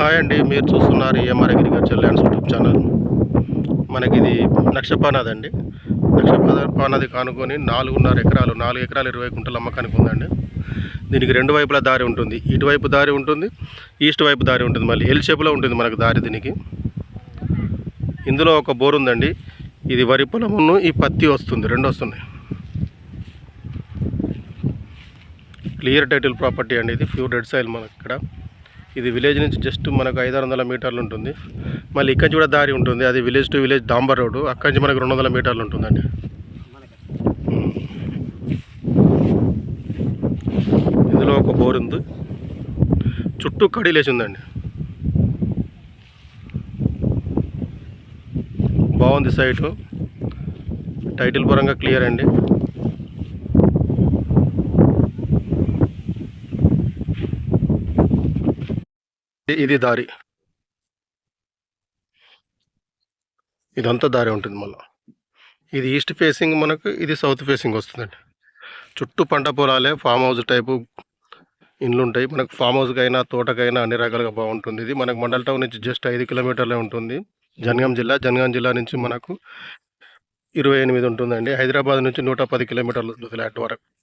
Hi అండి మీరు చూస్తున్నారు M R agriculture lands YouTube channel. మనకి ఇది నక్షపానాది అండి నక్షపానాది కానుకొని నాలుగున్నర ఎకరాలు నాలుగు ఎకరాలు ఇరవై గుంటల అమ్మకానికి ఉందండి. దీనికి రెండు వైపులా దారి ఉంటుంది. ఇటువైపు దారి ఉంటుంది ఈస్ట్ వైపు దారి ఉంటుంది. మళ్ళీ ఎల్ షేప్లో ఉంటుంది మనకు దారి దీనికి. ఇందులో ఒక బోర్ ఉందండి. ఇది వరి పొలమును ఈ పత్తి వస్తుంది రెండు వస్తున్నాయి. క్లియర్ టైటిల్ ప్రాపర్టీ అండి ఇది. ప్యూర్ రెడ్ సైల్ మనకి ఇక్కడ ఇది విలేజ్ నుంచి జస్ట్ మనకు ఐదు వందల మీటర్లు ఉంటుంది. మళ్ళీ ఇక్కడి నుంచి కూడా దారి ఉంటుంది. అది విలేజ్ టు విలేజ్ డాంబర్ రోడ్డు అక్కడి నుంచి మనకు రెండు వందల మీటర్లు ఉంటుందండి. ఇందులో ఒక బోర్ ఉంది. చుట్టూ కడీలేసి ఉందండి. బాగుంది సైటు. టైటిల్ పరంగా క్లియర్ అండి. ఇది దారి. ఇదంతా దారి ఉంటుంది మళ్ళీ. ఇది ఈస్ట్ ఫేసింగ్ మనకు ఇది సౌత్ ఫేసింగ్ వస్తుందండి. చుట్టూ పంట పొలాలే ఫామ్ హౌస్ టైపు ఇండ్లు ఉంటాయి. మనకు ఫామ్ హౌస్కైనా తోటకైనా అన్ని రకాలుగా బాగుంటుంది. ఇది మనకు మండల్ టౌన్ నుంచి జస్ట్ ఐదు కిలోమీటర్లే ఉంటుంది. జనగాం జిల్లా జనగాం జిల్లా నుంచి మనకు ఇరవై ఎనిమిది ఉంటుందండి. హైదరాబాద్ నుంచి నూట పది కిలోమీటర్లు ఫ్లాట్ వరకు.